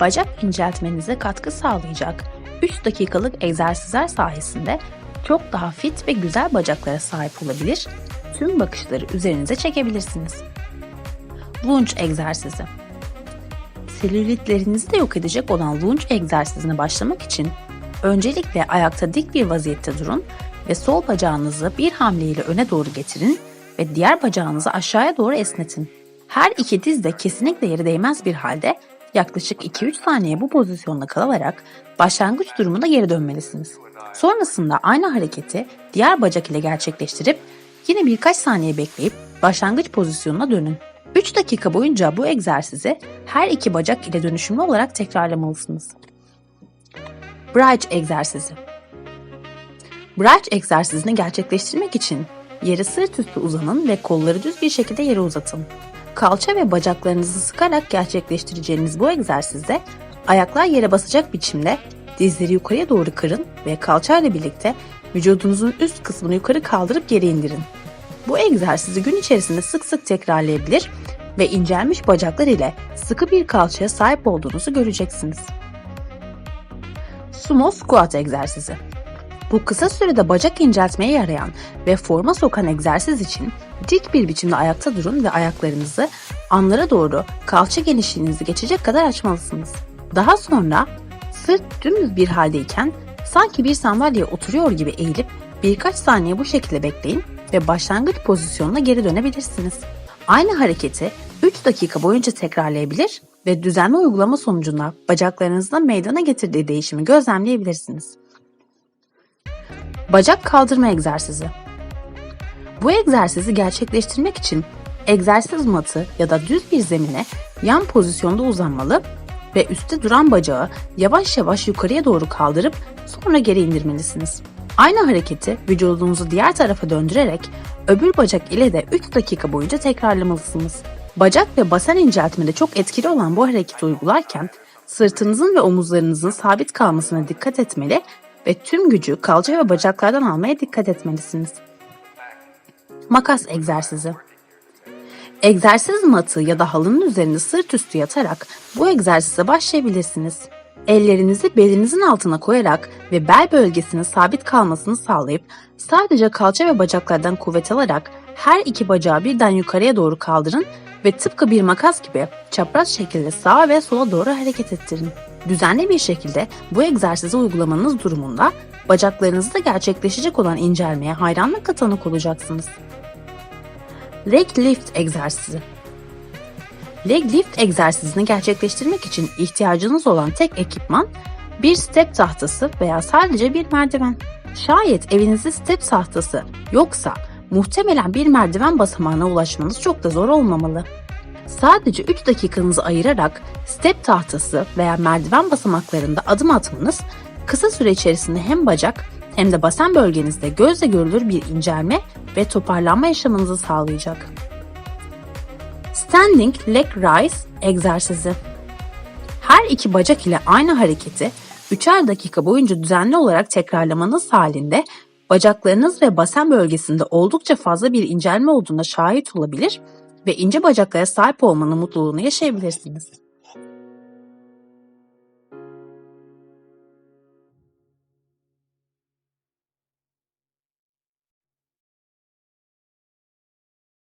bacak inceltmenize katkı sağlayacak 3 dakikalık egzersizler sayesinde çok daha fit ve güzel bacaklara sahip olabilir, tüm bakışları üzerinize çekebilirsiniz. Lunge egzersizi Selülitlerinizi de yok edecek olan lunge egzersizine başlamak için öncelikle ayakta dik bir vaziyette durun ve sol bacağınızı bir hamleyle öne doğru getirin ve diğer bacağınızı aşağıya doğru esnetin. Her iki diz de kesinlikle yere değmez bir halde yaklaşık 2-3 saniye bu pozisyonda kalarak başlangıç durumuna geri dönmelisiniz. Sonrasında aynı hareketi diğer bacak ile gerçekleştirip yine birkaç saniye bekleyip başlangıç pozisyonuna dönün. 3 dakika boyunca bu egzersizi her iki bacak ile dönüşümlü olarak tekrarlamalısınız. Bridge egzersizi Bridge egzersizini gerçekleştirmek için yere sırt üstü uzanın ve kolları düz bir şekilde yere uzatın. Kalça ve bacaklarınızı sıkarak gerçekleştireceğiniz bu egzersizde ayaklar yere basacak biçimde dizleri yukarıya doğru kırın ve kalçayla birlikte vücudunuzun üst kısmını yukarı kaldırıp geri indirin. Bu egzersizi gün içerisinde sık sık tekrarlayabilir ve incelmiş bacaklar ile sıkı bir kalçaya sahip olduğunuzu göreceksiniz. Sumo squat egzersizi. Bu kısa sürede bacak inceltmeye yarayan ve forma sokan egzersiz için dik bir biçimde ayakta durun ve ayaklarınızı anlara doğru kalça genişliğinizi geçecek kadar açmalısınız. Daha sonra sırt dümdüz bir haldeyken sanki bir sandalyeye oturuyor gibi eğilip birkaç saniye bu şekilde bekleyin ve başlangıç pozisyonuna geri dönebilirsiniz. Aynı hareketi 3 dakika boyunca tekrarlayabilir ve düzenli uygulama sonucunda bacaklarınızda meydana getirdiği değişimi gözlemleyebilirsiniz. Bacak kaldırma egzersizi. Bu egzersizi gerçekleştirmek için egzersiz matı ya da düz bir zemine yan pozisyonda uzanmalı ve üstte duran bacağı yavaş yavaş yukarıya doğru kaldırıp sonra geri indirmelisiniz. Aynı hareketi vücudunuzu diğer tarafa döndürerek öbür bacak ile de 3 dakika boyunca tekrarlamalısınız. Bacak ve basen inceltmede çok etkili olan bu hareketi uygularken sırtınızın ve omuzlarınızın sabit kalmasına dikkat etmeli ve tüm gücü kalça ve bacaklardan almaya dikkat etmelisiniz. Makas egzersizi Egzersiz matı ya da halının üzerinde sırt üstü yatarak bu egzersize başlayabilirsiniz. Ellerinizi belinizin altına koyarak ve bel bölgesinin sabit kalmasını sağlayıp sadece kalça ve bacaklardan kuvvet alarak her iki bacağı birden yukarıya doğru kaldırın ve tıpkı bir makas gibi çapraz şekilde sağa ve sola doğru hareket ettirin. Düzenli bir şekilde bu egzersizi uygulamanız durumunda bacaklarınızda gerçekleşecek olan incelmeye hayranlıkla tanık olacaksınız. Leg lift egzersizi Leg lift egzersizini gerçekleştirmek için ihtiyacınız olan tek ekipman bir step tahtası veya sadece bir merdiven. Şayet evinizde step tahtası yoksa muhtemelen bir merdiven basamağına ulaşmanız çok da zor olmamalı. Sadece 3 dakikanızı ayırarak step tahtası veya merdiven basamaklarında adım atmanız kısa süre içerisinde hem bacak hem de basen bölgenizde gözle görülür bir incelme ve toparlanma yaşamanızı sağlayacak. Standing Leg Rise egzersizi. Her iki bacak ile aynı hareketi 3'er dakika boyunca düzenli olarak tekrarlamanız halinde bacaklarınız ve basen bölgesinde oldukça fazla bir incelme olduğuna şahit olabilir ve ince bacaklara sahip olmanın mutluluğunu yaşayabilirsiniz.